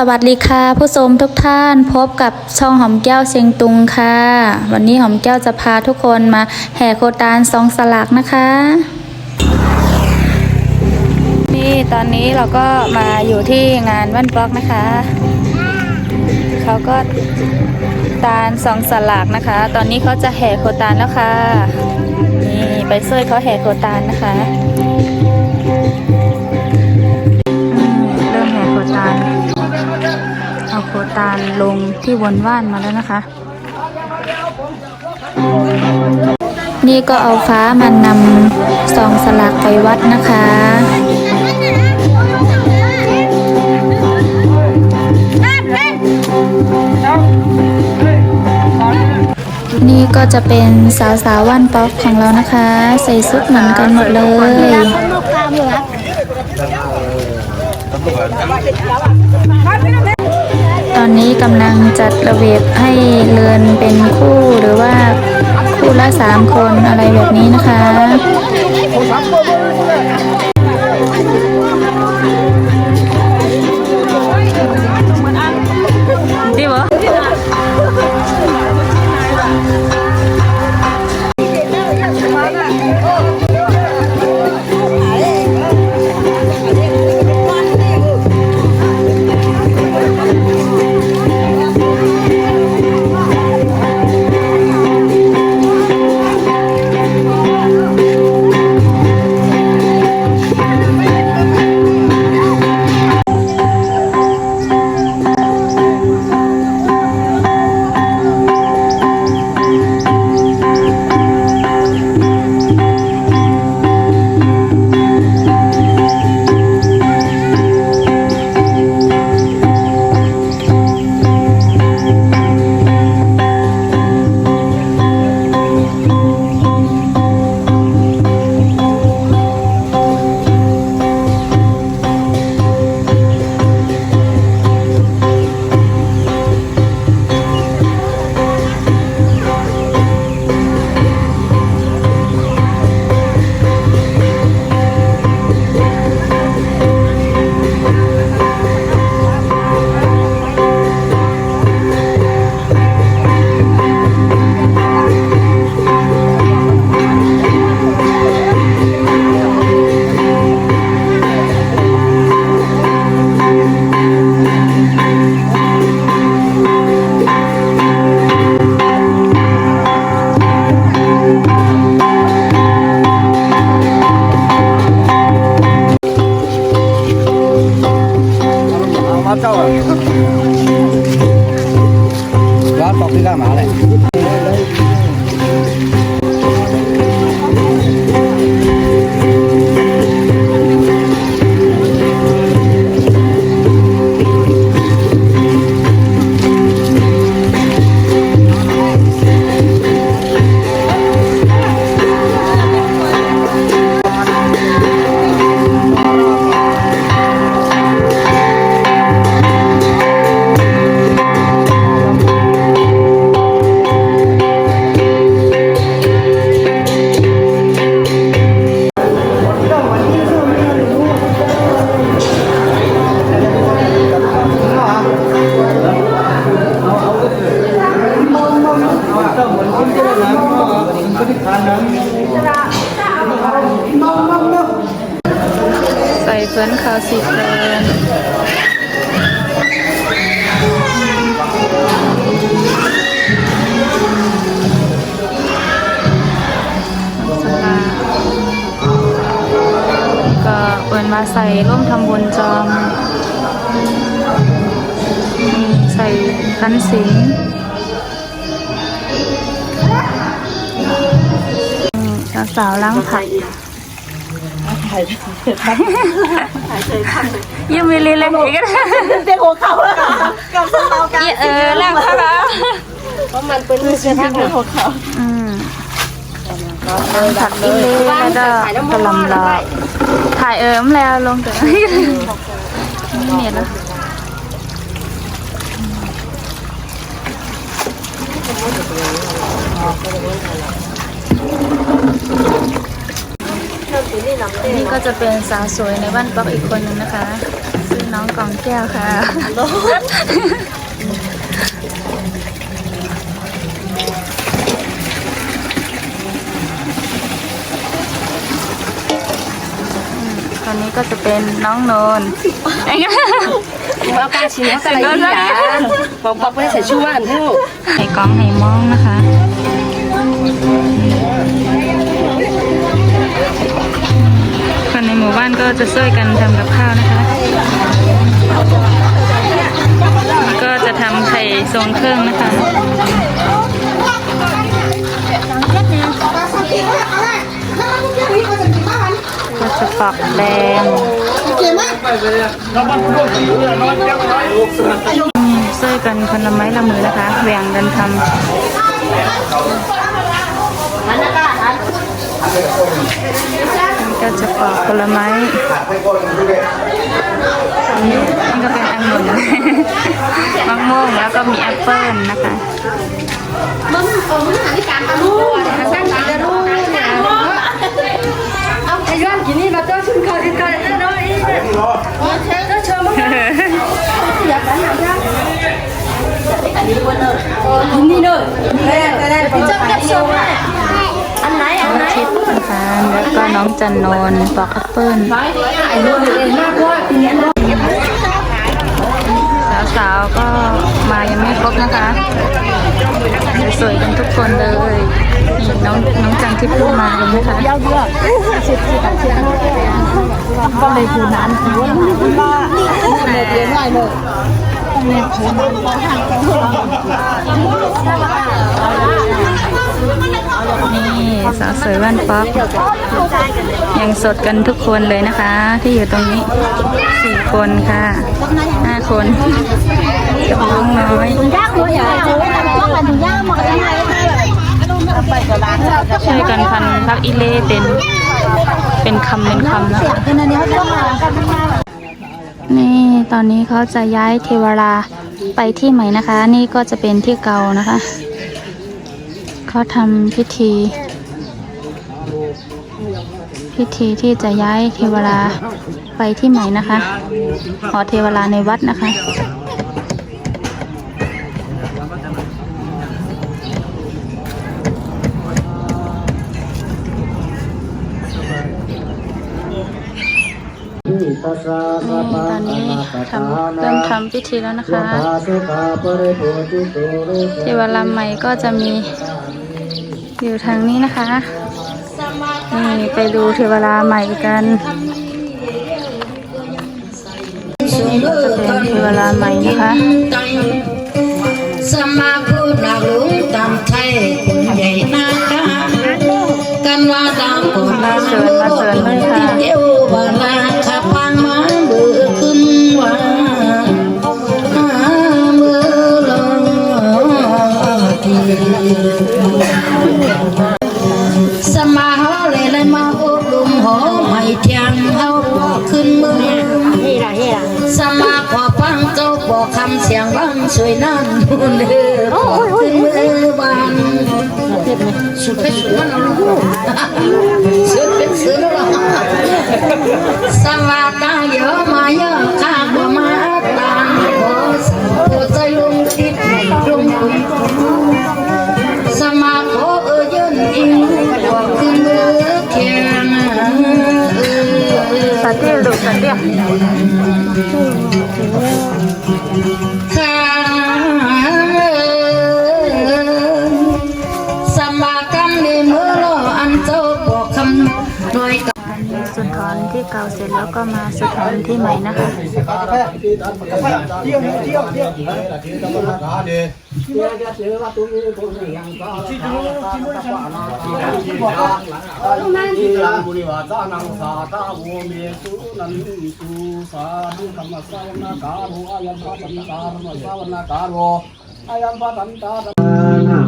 สวัสดีค่ะ ผู้ชมทุกท่านพบกับช่องหอมแก้วเชียงตุงค่ะ วันนี้หอมแก้วจะพาทุกคนมาแห่โคตานซองสลักนะคะ นี่ตอนนี้เราก็มาอยู่ที่งานวันบล็อกนะคะ เขาก็ตาลซองสลากนะคะ ตอนนี้เขาจะแห่โคตานแล้วค่ะนี่ไปเซยเขาแห่โคตานนะคะ ตานลงที่วนว่านมาแล้วนะคะ นี่ก็เอาฟ้ามันนำซองสลักไปวัดนะคะนี่ก็จะเป็นสาวสาวว่านป๊อกของเรานะคะ ใส่ชุดเหมือนกันหมดเลย อนนี้กำลังจัดระเบียบให้เรือนเป็นคู่หรือว่าคู่ละสามคนอะไรแบบนี้นะคะ สาวๆล้างผักยังไม่เล่นเลยอีกนะเด็กหัวเขาแล้วกับสาวกันเออล่างพักแล้วเพราะมันเป็นเสื้อผ้าของหัวเขาอืมผักอีเล่แล้วก็กระหลำรอถ่ายเอิมแล้วลงแต่นี่เนี่ยนะ นี่ก็จะเป็นสาวสวยในบ้านป๊อกอีกคนนึงนะคะซึ่งน้องกองแก้วค่ะตอนนี้ก็จะเป็นน้องโนนมาการชิมอะไรอย่างเงี้ยบอกบอกไม่ใส่ชูว่านทุกไห้กองไห้มองนะคะ มู่บ้านก็จะช่วยกันทำกับข้าวนะคะ ก็จะทำไข่ทรงเครื่องนะคะก็จะปอกแดงช่วยกันคนละไม้ละมือนะคะแบ่งกันทำ ก็จะปอกผลไม้นี่ก็เป็นองุ่นมะม่วงแล้วก็มีแอปเปิ้ลนะคะมึงเอามรู้แล้วก็ตามรู้ไอ้ย้อนกินนี่มาเจ้าชุนเขาดีกันเนาะอีเนี่ยเจ้าเชิญมาอยากกันหนังยังอันนี้วันเนอร์นี่เนอร์แม่แต่ได้พี่จ้าเก็บชมอัน ไหนอันทิพย์นะคะแล้วก็น้องจันนนท์ปอกแอปเปิ้ลไอ้โน่นเองมากกว่าทีนี้เนาะสาวๆก็มายังไม่ครบนะคะ สวยๆกันทุกคนเลยนี่น้องน้องจันทิพย์พิ่งมาเลยนะคะก็เลยคือนั้นคือว่าว่าเน็ตเรียนหน่อยเนอะ นี่สาวสวยบ้านป๊อกยังสดกันทุกคนเลยนะคะ ที่อยู่ตรงนี้สี่คนค่ะห้าคนกับน้องน้อยยากเลยอะโอ้ยแต่ต้องกันถึงยาหมดยังไงไปกับร้านเราจะช่วยกันพันพักอิเล่เป็นเป็นคำเป็นคำนะคะเป็นอันนี้เขาต้องมากันทั้งนั้นนี่ตอนนี้เขาจะย้ายเทวราไปที่ใหม่นะคะ นี่ก็จะเป็นที่เก่านะคะ เขาทำพิธี พิธีที่จะย้ายเทวราไปที่ใหม่นะคะหอเทวราในวัดนะคะตอนนี้ทำเริ่มทำพิธีแล้วนะคะ เทวราใหม่ก็จะมี อยู่ทางนี้นะคะ นี่ไปดูเทวราใหม่กันนี่ก็จะเป็นเทวราใหม่นะคะสมาพูดหลักหลงตามไทยคนใหญ่นาคากันว่าตามคนมาเชิญมาเชิญเลยค่ะ สียงบ้างสวยนั่นนู่นเด้อบอกขึ้นมือบานสุดเป็นสุดนั่นเอาลูกสุดเป็นสุดแล้วสมาตาเยอะมาเยอะข้าบ่มา ก็มาสุนทรที่ใหม่นะคะบุริวาจานังสาตาโวเมสุนันตาธุธรรมสาวนาการโอ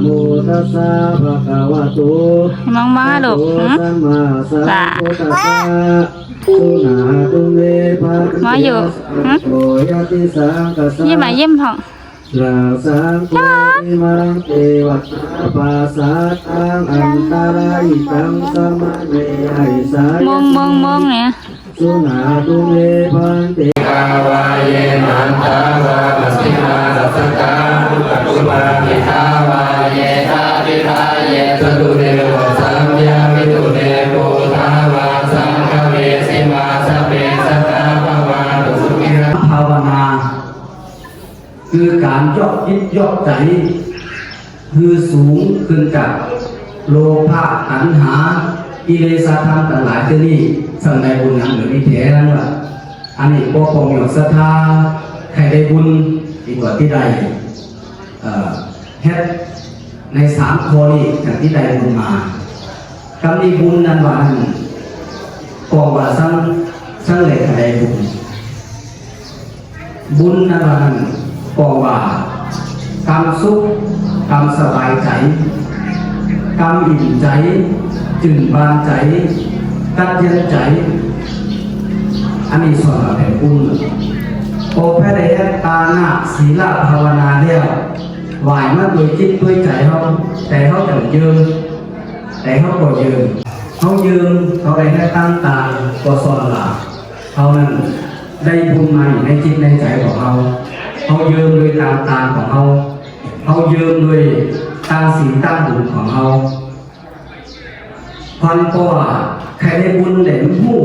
โอายัมปะตันตานะโมตัสสะภะคะวะโตมองมาลูกโตหืมสัมมาสัมพุทธัสสะสุนาตุเมภะหมออยู่หึโอยติสังกัสสะยิ้มมายิ้มของราสังโฆติมังเทวะปัสสะตังอันตรายตังสมะเนหิสายมองมองมองเนี่ยสุนาตุเมพันติกาวาเยมันตาวาปัสสิมาสัสสกา การยอกจิตยอกใจ คือสูงขึ้นจากโลภะตัณหากิเลสธรรมต่างหลายที่นี่สังใดบุญนั้นหรือวิเทนั้นว่าอันนี้พวกผมอยากศรัทธาใครได้บุญดีกว่าที่ใดเอ่อเฮ็ดในสามข้อนี้จากที่ใดบุญมากำนี้บุญนั้นว่านั้นกองว่าสังสังเลยใครได้บุญบุญนั้นว่านั้น กองว่าความสุขความสบายใจความอิ่มใจจึงบานใจกัดเย็นใจ อันนี้สอนว่าเป็นบุญโอแพทย์ได้ตาหน้าศีลภาวนาแล้วไหวมาด้วยจิตด้วยใจเขาแต่เขาจะยืมแต่เขาก็ยืมเขายืมเขาได้แค่ตั้งตาก็สอนหลัเขานั้นได้บุญมาอยู่ในจิตในใจของเขา เขายืมด้วยตามตาของเขาเขายืมด้วยตาสีตาบุญของเขาพันก็ว่าใครได้บุญได้ผู้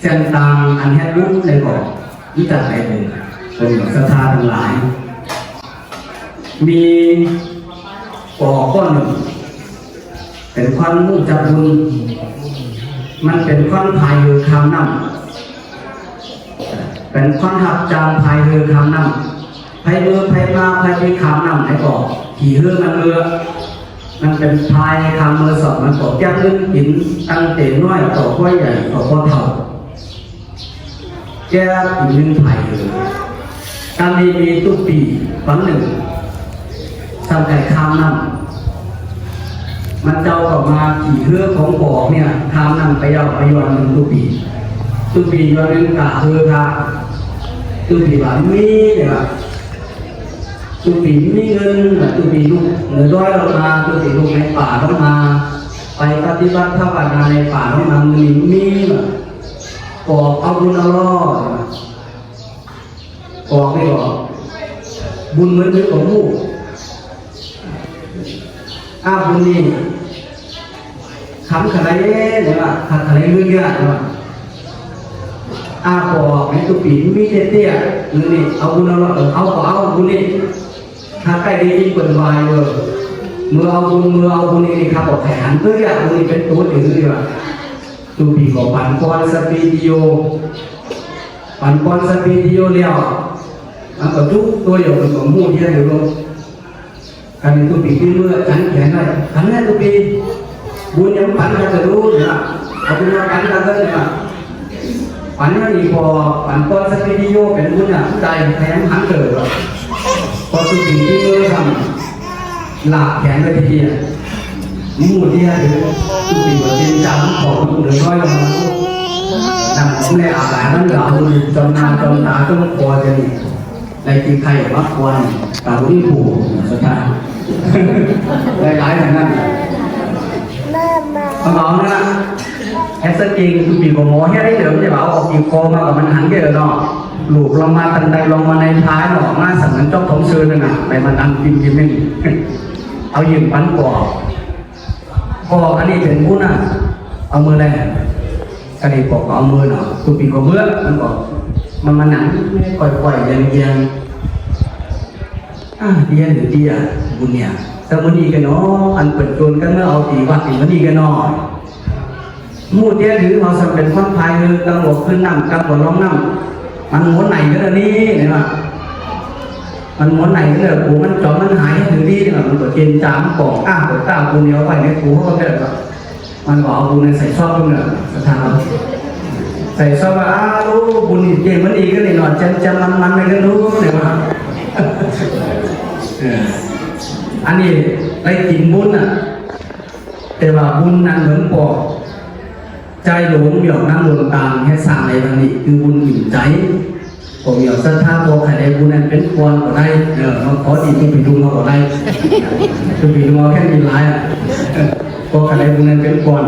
เส้นตางอันแห่รู้ในก่อวิจารณ์ในบุญคนกับศรัทธาทั้งหลาย มีก่อก้อนหนึ่งเป็นควันมุ่งจับบุญ มันเป็นควันพายเรือคำน้ำเป็นควันหักจานพายเรือคำน้ำ พายเรือพายมาพายไปคำน้ำไหนก่อขี่เรือมันเรือมันเป็นพายคำมือสองมันตกยากลึกหินตั้งเตะน้อยต่อก้อยใหญ่ต่อก้อเท่าแก้หินไผ่เลยการนี้มีตุ๊กปีฝันหนึ่งทำไก่ข้ามนำมันเจ้าออกมาขี่เรือของบอกเนี่ยข้ามนำไปยาวไปยวนหนึ่งตุ๊กปีตุ๊กปียวนหนึ่งกะเธอค่ะตุ๊กปีว่ามีเนี่ย ตุปีมีเงินตุปีลูกเหนือด้อยเรามาตุปีลูกในป่าต้องมา ไปปฏิบัติภาวนาในป่าต้องมามีมีแบบปอกเอาบุญเอาล่อปอกไม่บอกบุญเหมือนเรื่องของลูกอ้าวบุญนี่คำขะไรเนี่ยว่าขัดขะไรเรื่องเยอะเนี่ยว่าอาปอกในตุปีมีเตี้ยๆหรือนี่เอาบุญเอาเออเอาก็เอาบุญนี่ ถ้าใครได้ยินเปิดวายเลยเมื่อเอาบุญมือเอาบุญนี่ครับบอกแผนเพื่ออยากบุญเป็นตัวถือดีว่าตุปีของปันปอนสปีดิโอปันปอนสปีดิโอเลี้ยวมันก็ทุกตัวอยู่เป็นของมูที่ได้อยู่ลงกันตุปีที่เมื่อฉันแขนได้ฉันแม่ตุปีบุญยังปันกันจะรู้นะเอาบุญมาปันกันเลยนะฝันว่าอีพอฝันต้นสกิดิโยเป็นผู้น่ะใดแทงหันเกิด พอสุขีที่เมื่อทำหลากแขนไปทีเดียวมูที่ให้ถึงสุขีว่าเป็นจำของเหลือน้อยลงมาดังของในอาหารนั้นเราจนนาจนตาจนคอจะนี่ในที่ใครมักควรตาที่ผูกสุดท้ายหลายๆอย่างนั้นเอาเอานะแอสจริงคือปีกหมอเฮียได้เหลืองจะบอกออกปีโคมากับมันหันเกลือเนาะ ลูกลงมาตันใดลงมาในท้ายเนาะมาสั่งนั้นจ้อกถงซื้อนึงอะไปมันอันกินกินนึงเอายืมปันกอกออันนี้เป็นบุญอะเอามือแรงอันนี้บอกเอามือเนาะคือปีกเมื่อมันบอกมันมันหนังก่อยๆเยียงๆอะเดียนหรือเดียบุญเนี่ยแต่มันดีกันเนาะอันเปิดโจนกันเมื่อเอาตีวัดตีมันดีกันเนาะมู่เตี้ยถือเราสำเป็นคนพายเรือกำหนดขึ้นน้ำกำหนดลงน้ำ มันม้วนไหนก็ได้นี่เห็นไหมมันม้วนไหนก็ได้กูมันจอมันหายถึงที่เนี่ยมันก็เจนจามก่องอ้าวกดตากูเนียวไปในกูเขาก็เกิดแบบมันบอกเอากูในใส่ซอบตรงเนี่ยสถานใส่ซอบว่าอ้าวรู้บุญอีกเจมันอีกก็นี่หนอยจำจำมันมันไม่ก็รู้เนี่ยว่าเอออันนี้ได้กินบุญอะแต่ว่าบุญนั้นเหมือนปอก ใจหลงเหมียวนั่งลงตามให้สั่งในวันนี้คือบุญอิ่มใจผมเหมียวสัทธาโบใครได้บุญนั้นเป็นควรก็ได้เออมาขอดีที่ไปดูมาก็ได้คือไปดูมาแค่มีหลายอะพอใครได้บุญนั้นเป็นควร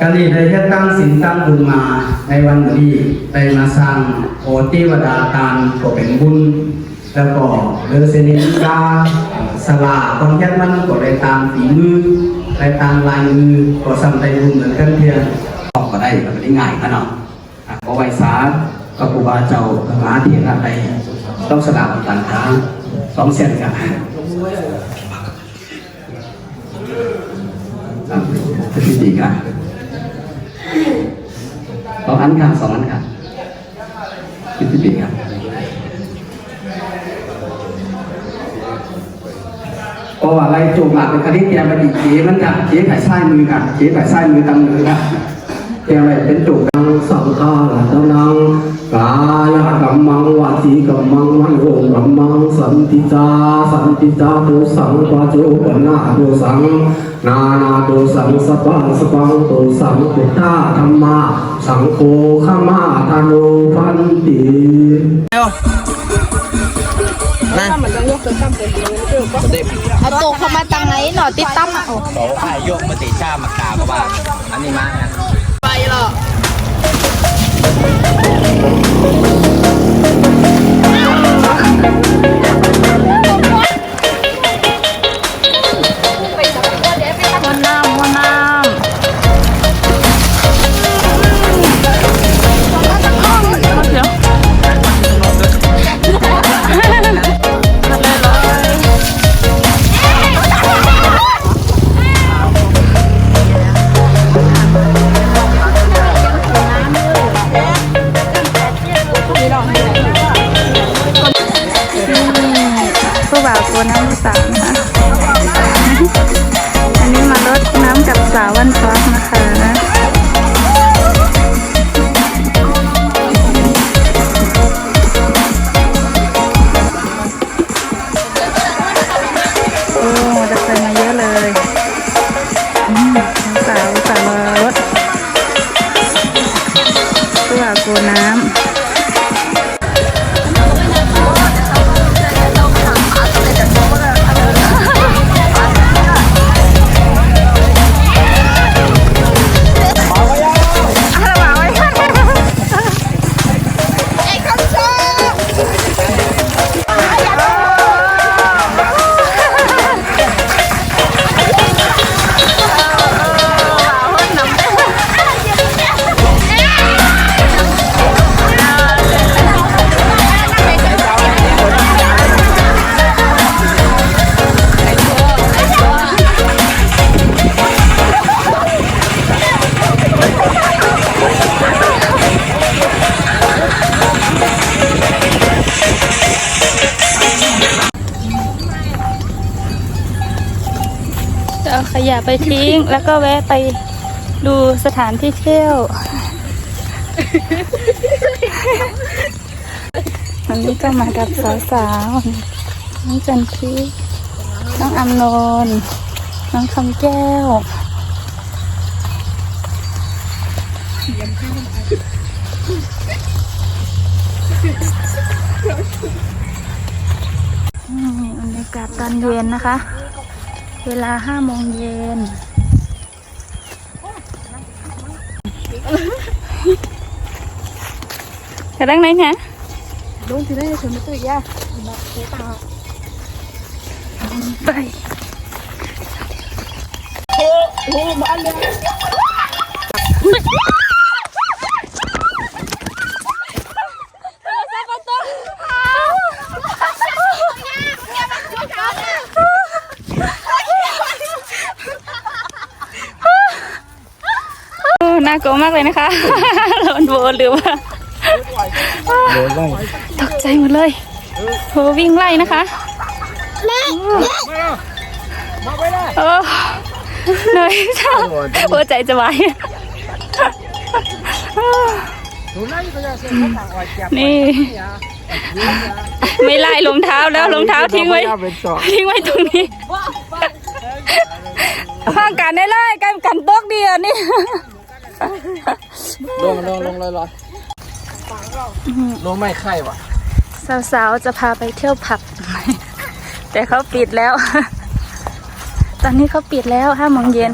การนี้ได้แค่ตั้งศีลตั้งบุญมาในวันนี้ได้มาสร้างโอติวดาการก็เป็นบุญแล้วก็เลอเซนิกาสลาคนแค่มันก็ได้ตามฝีมือ ได้ตามลายมือก็สำใจบุญเหมือนกันเพียงออกก็ได้ก็ไม่ได้ง่ายขนาดอะก็ไหวสากับครูบาเจ้ากับหาเทียนอะไรต้องสลับต่างทางสองเส้นกันพี่ดีการสองอันครับสองอันครับเป็นพิธีกา รเพราะว่าไรจูงหลักเป็นคณิตเตรียมไปดีเจ๊มันกันเจ๊ไผ่ไส้มือกันเจ๊ไผ่ไส้มือตำมือกันเตรียมอะไรเป็นจูกังสังฆาละตนังกายกัมมังวาจีกัมมังวันโอกัมมังสันติจาสันติจาตุสังปะโจปนาตุสังนานาตุสังสปังสปังตุสังพุทธาธรรมาสังโฆขมาธโนพันติ เอาตัวเขามาตังไหนหน่อติดตั้มอะโอ้ขายยกมาติชามากาก็ว่าอันนี้มาฮะไปหรอ ตัวน้ำสาวนะคะ อันนี้มาลดน้ำกับสาววันฟอกนะคะ ยะไปทิ้ง แล้วก็แวะไปดูสถานที่เที่ยว วันนี้ก็มากับสาวๆน้องจันทีน้องอำนนน้องคำแก้วนี่บรรยากาศตอนเย็นนะคะ เวลาห้าโมงเย็นจะดังไหนเนี่ย đúng thì đây chúng tôi ra một cái tàu ไปโอ้น่า กลัวมากเลยนะคะโดนโบนหรือว่าตกใจหมดเลยโหวิ่งไล่นะคะโอ้เหนื่อยจังหัวใจจะวายนี่ ไม่ไล่รองเท้าแล้วรองเท้าทิ้งไว้ ทิ้งไว้ตรงนี้ห้องกันได้เลยกันกันตกเดียวนี่ ลงลงลงลอยลอยลงไม่ไข่วะสาวๆจะพาไปเที่ยวผับ แต่เขาปิดแล้ว ตอนนี้เขาปิดแล้วห้าโมงเย็น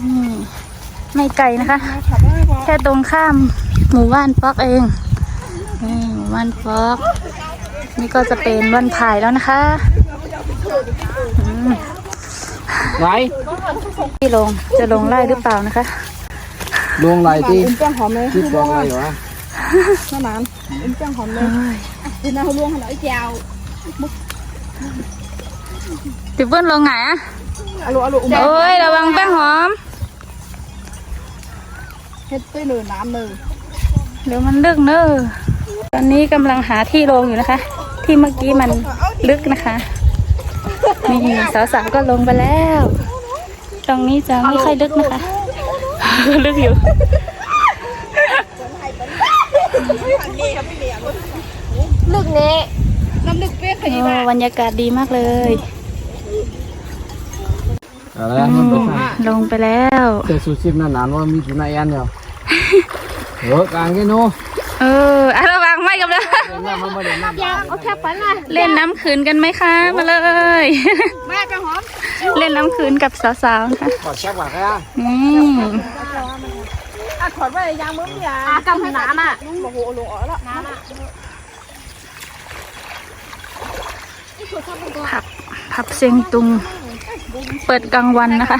อืมไม่ไกลนะคะ แค่ตรงข้ามหมู่บ้านป๊อกเองนี่หมู่บ้านป๊อก นี่ก็จะเป็นบ้านพายแล้วนะคะอืม ไหนที่ลงจะลงไล่หรือเปล่านะคะ ลงไหลที่เจ้าหอมเลยที่ลงไหลอยู่วะน้ำมันเจ้าหอมเลยดินน้ำรวงขนาดไอ้แก้วติเบิ้ลลงไหนอะอารมณ์อารมณ์โอ้ยระวังแป้งหอมเฮ็ดด้วยเนื้อน้ำเนื้อเดี๋ยวมันลึกเนอะตอนนี้กำลังหาที่ลงอยู่นะคะ ที่เมื่อกี้มันลึกนะคะ นี่สาวๆก็ลงไปแล้ว ตรงนี้จะไม่ค่อยลึกนะคะลึกอยู่ลึกเนี้น้ำลึกเป๊ะขโอ้บรรยากาศดีมากเลยอะไรมันไปสั่งลงไปแล้วเจอซูชิมนานๆว่ามีจุดไหนอันเดียวเออกลางกันโน่เออ นน้ำมันไม่ได้น้ำเอาแค่ปันละเล่นน้ำขืนกันไหมคะ มาเลยแม่ไปหอม เล่นน้ำขืนกับสาวๆนะคะขอดแช็กว่าแค่นี่อะถอดไว้ยางมึงอย่าอะกำน้ำอะโอ้โหลงอ๋อแล้วน้ำอะผับผับเซียงตุง เปิดกลางวันนะคะ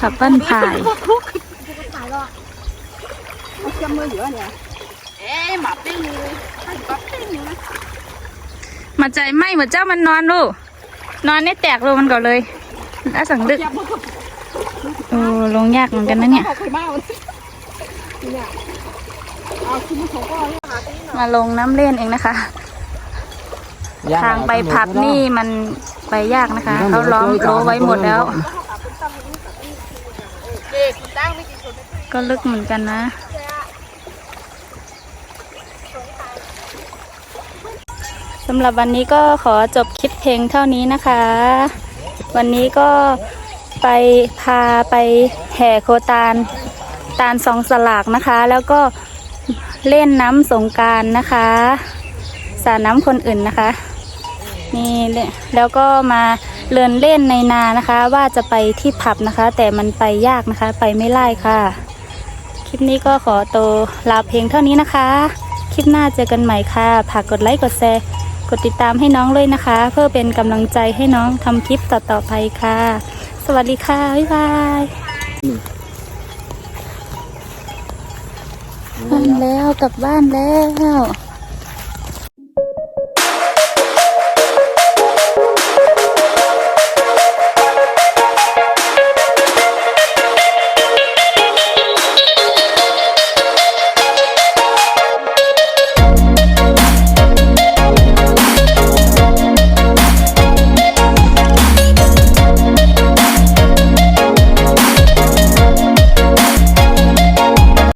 ผับบ้านพาย หมาปิ้งเลยปั๊บปิ้งนะมาใจไหมเหมือนเจ้ามันนอนลูกนอนนี่แตกลงมันก่อนเลยแล้วสั่งดึกโอ้ลงยากเหมือนกันนะเนี่ยเขาเคยมาเนี่ยเอาคุณผู้ชมก็มาลงน้ำเล่นเองนะคะ ทางไปผับนี่มันไปยากนะคะเขาล้อมรั้วไว้หมดแล้ว ก็ลึกเหมือนกันนะ สำหรับวันนี้ก็ขอจบคลิปเพลงเท่านี้นะคะ วันนี้ก็ไปพาไปแห่โคตาลตาลสองสลากนะคะ แล้วก็เล่นน้ำสงการนะคะ สาดน้ำคนอื่นนะคะ นี่แล้วก็มาเลินเล่นในนานะคะ ว่าจะไปที่ผับนะคะ แต่มันไปยากนะคะ ไปไม่ไล่ค่ะ คลิปนี้ก็ขอตัวลาเพลงเท่านี้นะคะ คลิปหน้าเจอกันใหม่ค่ะฝากกดไลค์กดแชร์ ดติดตามให้น้องเลยนะคะ เพื่อเป็นกำลังใจให้น้องทำคลิปต่อๆไปค่ะ สวัสดีค่ะ บ๊ายบายบ้านแล้วกลับบ้านแล้ว